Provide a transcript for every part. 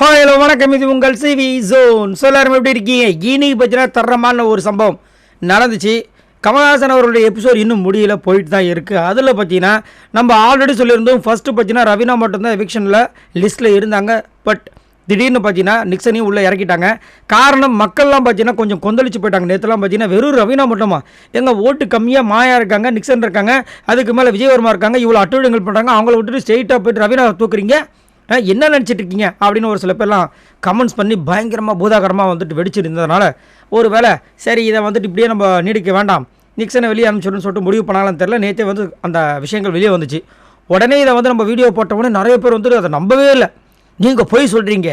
Hi hello வணக்கம். இது உங்கள் சிவி ஜோன். ஸோ எப்படி இருக்கீங்க? இன்னைக்கு பார்த்தீங்கன்னா தரமான ஒரு சம்பவம் நடந்துச்சு. கமல்ஹாசன் அவருடைய எபிசோட் இன்னும் முடியல போயிட்டு தான் இருக்குது அதில் பார்த்தீங்கன்னா நம்ம ஆல்ரெடி சொல்லியிருந்தோம் ஃபஸ்ட்டு பார்த்தீங்கன்னா ரவீனா மட்டும்தான் எவிக்ஷனில் லிஸ்ட்டில் இருந்தாங்க. பட் திடீர்னு பார்த்தீங்கன்னா நிக்சனையும் உள்ளே இறக்கிட்டாங்க. காரணம் மக்கள்லாம் பார்த்தீங்கன்னா கொஞ்சம் கொந்தளிச்சு போயிட்டாங்க. நேற்றுலாம் பார்த்தீங்கன்னா வெறும் ரவீனா மட்டுமா? எங்கள் ஓட்டு கம்மியாக மாயா இருக்காங்க நிக்சன் இருக்காங்க. அதுக்கு மேலே விஜயவர்மா இருக்காங்க. இவ்வளோ அட்டுவிடங்கள் பண்ணுறாங்க அவங்கள விட்டுட்டு ஸ்ட்ரெயிட்டாக போயிட்டு ரவீனா தூக்குறீங்க. என்ன நினச்சிட்டு இருக்கீங்க அப்படின்னு ஒரு சில பேர்லாம் கமெண்ட்ஸ் பண்ணி பயங்கரமாக பூதாகரமாக வந்துட்டு வெடிச்சிருந்ததுனால ஒரு வேளை சரி இதை வந்துட்டு இப்படியே நம்ம நீடிக்க வேண்டாம். நிக்சனை வெளியே அனுப்பிச்சிடுன்னு சொல்லிட்டு முடிவு பண்ணாலும் தெரில நேற்றே வந்து அந்த விஷயங்கள் வெளியே வந்துச்சு. உடனே இதை வந்து நம்ம வீடியோ போட்டவுடனே நிறைய பேர் வந்துட்டு அதை நம்பவே இல்லை. நீங்கள் பொய் சொல்கிறீங்க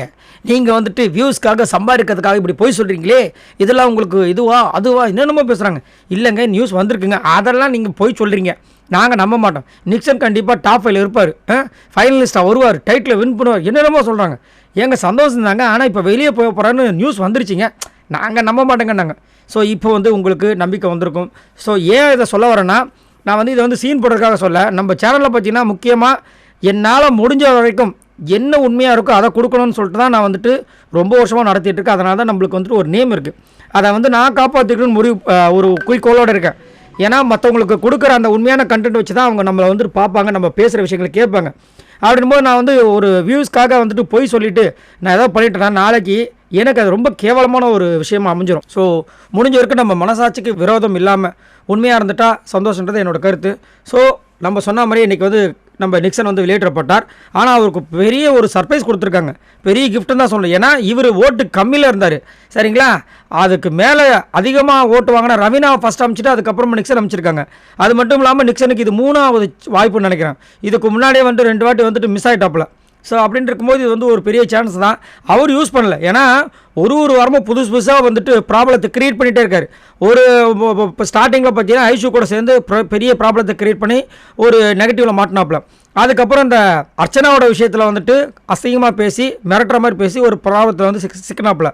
நீங்கள் வந்துட்டு வியூஸ்க்காக சம்பாதிக்கிறதுக்காக இப்படி பொய் சொல்கிறீங்களே இதெல்லாம் உங்களுக்கு இதுவா அதுவா என்னென்னமோ பேசுகிறாங்க இல்லைங்க நியூஸ் வந்திருக்குங்க. அதெல்லாம் நீங்கள் பொய் சொல்கிறீங்க நாங்கள் நம்ப மாட்டோம். நிக்சன் கண்டிப்பாக டாப் ஃபைவ்ல இருப்பார். ஃபைனலிஸ்ட்டாக வருவார். டைட்டில் வின் பண்ணுவார். என்னென்னமோ சொல்கிறாங்க எங்கள் சந்தோஷம் தாங்க. ஆனால் இப்போ வெளியே போக போகிறான்னு நியூஸ் வந்துருச்சுங்க. நாங்கள் நம்ப மாட்டேங்க நாங்கள் ஸோ இப்போ வந்து உங்களுக்கு நம்பிக்கை வந்திருக்கும். ஸோ ஏன் இதை சொல்ல வரேன்னா நான் வந்து இதை வந்து சீன் போடுறதுக்காக சொல்ல நம்ம சேனலில் பார்த்தீங்கன்னா முக்கியமாக என்னால் முடிஞ்ச வரைக்கும் என்ன உண்மையாக இருக்கோ அதை கொடுக்கணும்னு சொல்லிட்டு தான் நான் வந்துட்டு ரொம்ப வருஷமாக நடத்திட்டு இருக்கேன். அதனால தான் நம்மளுக்கு வந்துட்டு ஒரு நேம் இருக்குது அதை வந்து நான் காப்பாற்றிக்கணும்னு முடிவு ஒரு குறிக்கோளோடு இருக்கேன். ஏன்னா மற்றவங்களுக்கு கொடுக்குற அந்த உண்மையான கண்டென்ட் வச்சு தான் அவங்க நம்மளை வந்துட்டு பார்ப்பாங்க நம்ம பேசுகிற விஷயங்களை கேட்பாங்க. அப்படின்போது நான் வந்து ஒரு வியூஸ்க்காக வந்துட்டு பொய் சொல்லிவிட்டு நான் ஏதோ பண்ணிட்டேன்னா நாளைக்கு எனக்கு அது ரொம்ப கேவலமான ஒரு விஷயமா அமைஞ்சிரும். ஸோ முடிஞ்ச வரைக்கும் நம்ம மனசாட்சிக்கு விரோதம் இல்லாமல் உண்மையாக இருந்துட்டால் சந்தோஷன்றது என்னோட கருத்து. ஸோ நம்ம சொன்ன மாதிரி இன்றைக்கி வந்து நம்ம நிக்சன் வந்து வெளியேற்றப்பட்டார் ஆனால் அவருக்கு பெரிய ஒரு சர்ப்ரைஸ் கொடுத்துருக்காங்க. பெரிய கிஃப்ட்னு தான் சொல்லணும். ஏன்னா இவர் ஓட்டு கம்மியில் இருந்தார். சரிங்களா? அதுக்கு மேலே அதிகமாக ஓட்டு வாங்கினா ரவீனாவை ஃபஸ்ட் அமைச்சிட்டு அதுக்கப்புறமா நிக்சன் அமைச்சிருக்காங்க. அது மட்டும் இல்லாமல் நிக்சனுக்கு இது மூணாவது வாய்ப்புன்னு நினைக்கிறேன். இதுக்கு முன்னாடியே வந்துட்டு ரெண்டு வாட்டி வந்துட்டு மிஸ் ஆகிட்டாப்புல ஸோ அப்படின்னு இருக்கும்போது இது வந்து ஒரு பெரிய சான்ஸ் தான். அவர் யூஸ் பண்ணல. ஏன்னா ஒரு ஒரு வாரமும் புதுசு புதுசாக வந்துட்டு ப்ராப்ளத்தை க்ரியேட் பண்ணிகிட்டே இருக்கார். ஒரு இப்போ ஸ்டார்டிங்கில் பார்த்தீங்கன்னா ஐஷு கூட சேர்ந்து பெரிய ப்ராப்ளத்தை க்ரியேட் பண்ணி ஒரு நெகட்டிவில் மாட்டினாப்புல. அதுக்கப்புறம் இந்த அர்ச்சனாவோட விஷயத்தில் வந்துட்டு அசிங்கமாக பேசி மிரட்டுற மாதிரி பேசி ஒரு ப்ராப்ளத்தில் வந்து சிக் சிக்கினாப்புல.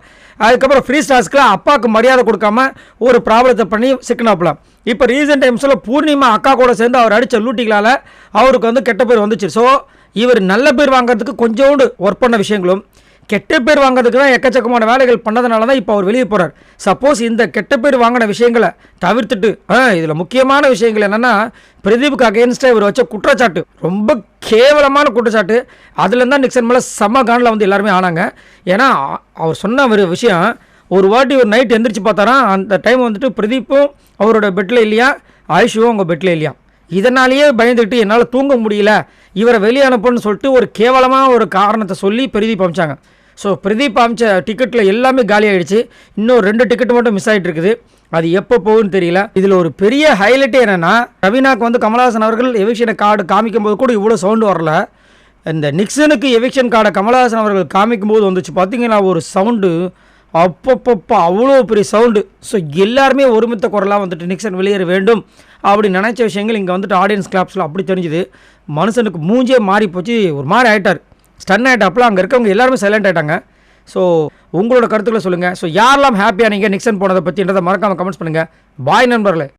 அதுக்கப்புறம் ஃப்ரீ ஸ்டார்ஸ்க்கு அப்பாவுக்கு மரியாதை கொடுக்காம ஒரு ப்ராப்ளத்தை பண்ணி சிக்கனாப்பில். இப்போ ரீசெண்ட் டைம்ஸில் பூர்ணிமா அக்கா கூட சேர்ந்து அவர் அடித்த லூட்டிகளால் அவருக்கு வந்து கெட்ட பேர் வந்துச்சு. ஸோ இவர் நல்ல பேர் வாங்குறதுக்கு கொஞ்சோண்டு ஒர்க் பண்ண விஷயங்களும் கெட்ட பேர் வாங்குறதுக்கு தான் எக்கச்சக்கமான வேலைகள் பண்ணதுனால தான் இப்போ அவர் வெளியே போகிறார் சப்போஸ் இந்த கெட்ட பேர் வாங்கின விஷயங்களை தவிர்த்துட்டு இதில் முக்கியமான விஷயங்கள் என்னென்னா பிரதீப்புக்கு அகேன்ஸ்டாக இவர் வச்ச குற்றச்சாட்டு. ரொம்ப கேவலமான குற்றச்சாட்டு. அதுலேருந்து தான் நிக்சன் மேலே செம்ம கானில் வந்து எல்லாருமே ஆனாங்க. ஏன்னா அவர் சொன்ன ஒரு விஷயம் ஒரு வாட்டி ஒரு நைட் எந்திரிச்சு பார்த்தாராம் அந்த டைம் வந்துட்டு பிரதீப்பும் அவரோட பெட்டில் இல்லையா ஆயுஷுவும் அவங்க பெட்டில் இல்லையா. இதனாலேயே பயந்துட்டு என்னால் தூங்க முடியல இவரை வெளியே அனுப்புன்னு சொல்லிட்டு ஒரு கேவலமாக ஒரு காரணத்தை சொல்லி பிரதீப் அமிச்சாங்க. ஸோ பிரதீப் அமிச்ச டிக்கெட்டில் எல்லாமே காலி ஆகிடுச்சு இன்னும் ரெண்டு டிக்கெட் மட்டும் மிஸ் ஆகிட்டு இருக்குது அது எப்போ போகும்னு தெரியல. இதில் ஒரு பெரிய ஹைலைட்டே என்னென்னா ரவீனாக்கு வந்து கமலஹாசன் அவர்கள் எவிக்ஷனை கார்டு காமிக்கும் போது கூட இவ்வளோ சவுண்டு வரல. இந்த நிக்சனுக்கு எவிக்ஷன் கார்டை கமலஹாசன் அவர்கள் காமிக்கும் போது வந்துச்சு. பார்த்தீங்கன்னா ஒரு சவுண்டு அப்பப்பப்போ அவ்வளோ பெரிய சவுண்டு ஸோ எல்லாருமே ஒருமித்த குரலாக வந்துட்டு நிக்சன் வெளியேற வேண்டும் அப்படி நினைச்ச விஷயங்கள் இங்கே வந்துட்டு ஆடியன்ஸ் கிளாப்ஸில் அப்படி தெரிஞ்சுது. மனுஷனுக்கு மூஞ்சே மாறி போச்சு ஒரு மாதிரி ஆகிட்டார் ஸ்டன் ஆகிட்டாப்புல அங்கே இருக்கவங்க எல்லாருமே சைலண்ட் ஆகிட்டாங்க ஸோ உங்களோட கருத்துக்களை சொல்லுங்கள் ஸோ யாரெல்லாம் ஹாப்பியாக நீங்கள் நிக்சன் போனதை பற்றின்றதை மறக்காமல் கமெண்ட்ஸ் பண்ணுங்கள் பாய் நண்பர்களே.